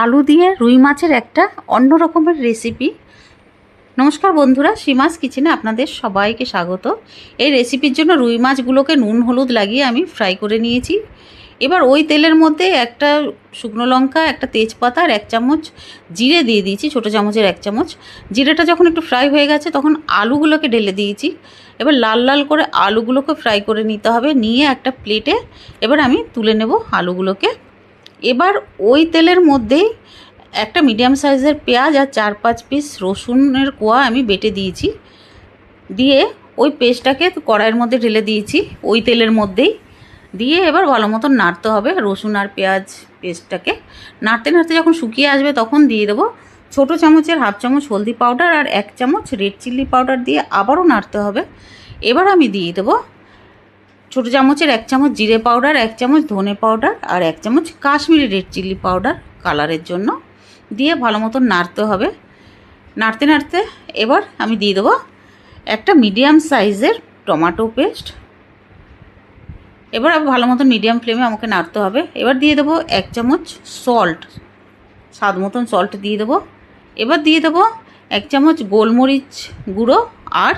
আলু দিয়ে রুই মাছের একটা অন্য রকমের রেসিপি নমস্কার বন্ধুরা, সীমাস কিচেনে আপনাদের সবাইকে স্বাগত। এই রেসিপির জন্য রুই মাছগুলোকে নুন, হলুদ লাগিয়ে আমি ফ্রাই করে নিয়েছি। এবার ওই তেলের মধ্যে একটা শুকনো লঙ্কা, একটা তেজপাতা আর এক চামচ জিরে দিয়ে দিয়েছি, ছোটো চামচের এক চামচ। জিরেটা যখন একটু ফ্রাই হয়ে গেছে, তখন আলুগুলোকে ঢেলে দিয়েছি। এবার লাল লাল করে আলুগুলোকে ফ্রাই করে নিতে হবে। নিয়ে একটা প্লেটে এবার আমি তুলে নেব আলুগুলোকে। এবার ওই তেলের মধ্যেই একটা মিডিয়াম সাইজের পেঁয়াজ আর চার পাঁচ পিস রসুনের কোয়া আমি বেটে দিয়েছি। দিয়ে ওই পেস্টটাকে কড়াইয়ের মধ্যে ঢেলে দিয়েছি, ওই তেলের মধ্যেই। দিয়ে এবার ভালো মতন নাড়তে হবে রসুন আর পেঁয়াজ পেস্টটাকে। নাড়তে নাড়তে যখন শুকিয়ে আসবে তখন দিয়ে দেবো ছোটো চামচের হাফ চামচ হলদি পাউডার আর এক চামচ রেড চিলি পাউডার দিয়ে আবারও নাড়তে হবে। এবার আমি দিয়ে দেবো ছোটো চামচের এক চামচ জিরে পাউডার, এক চামচ ধনে পাউডার আর এক চামচ কাশ্মীরি রেড চিলি পাউডার কালারের জন্য। দিয়ে ভালো মতন নাড়তে হবে। নাড়তে নাড়তে এবার আমি দিয়ে দেবো একটা মিডিয়াম সাইজের টমাটো পেস্ট। এবার ভালো মতন মিডিয়াম ফ্লেমে আমাকে নাড়তে হবে। এবার দিয়ে দেবো এক চামচ সল্ট। স্বাদ মতন সল্ট দিয়ে দেবো। এবার দিয়ে দেবো এক চামচ গোলমরিচ গুঁড়ো আর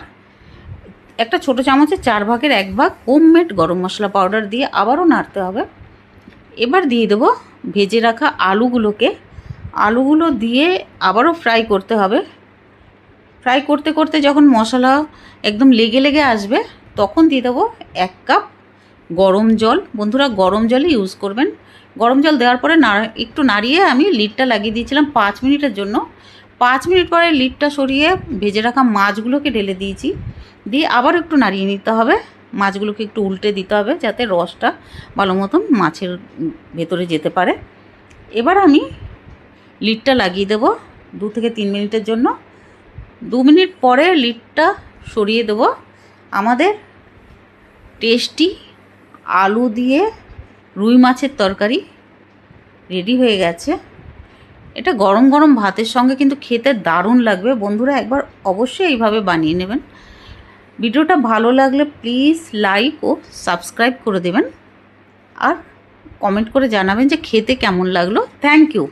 একটা ছোটো চামচের চার ভাগের এক ভাগ হোমমেড গরম মশলা পাউডার দিয়ে আবারও নাড়তে হবে। এবার দিয়ে দেবো ভেজে রাখা আলুগুলোকে। আলুগুলো দিয়ে আবারও ফ্রাই করতে হবে। ফ্রাই করতে করতে যখন মশলা একদম লেগে লেগে আসবে, তখন দিয়ে দেবো এক কাপ গরম জল। বন্ধুরা, গরম জলই ইউজ করবেন। গরম জল দেওয়ার পরে না একটু নাড়িয়ে আমি লিডটা লাগিয়ে দিয়েছিলাম পাঁচ মিনিটের জন্য। পাঁচ মিনিট পরে লিডটা সরিয়ে ভেজে রাখা মাছগুলোকে ঢেলে দিয়েছি। দিয়ে আবার একটু নাড়িয়ে নিতে হবে। মাছগুলোকে একটু উল্টে দিতে হবে যাতে রসটা ভালো মতন মাছের ভেতরে যেতে পারে। এবার আমি লিডটা লাগিয়ে দেবো দু থেকে তিন মিনিটের জন্য। দু মিনিট পরে লিডটা সরিয়ে দেবো। আমাদের টেস্টি আলু দিয়ে রুই মাছের তরকারি রেডি হয়ে গেছে। এটা গরম গরম ভাতের সঙ্গে কিন্তু খেতে দারুণ লাগবে। বন্ধুরা একবার অবশ্যই এইভাবে বানিয়ে নেবেন। ভিডিওটা ভালো লাগলে প্লিজ লাইক ও সাবস্ক্রাইব করে দেবেন। আর কমেন্ট করে জানাবেন যে খেতে কেমন লাগল। Thank you.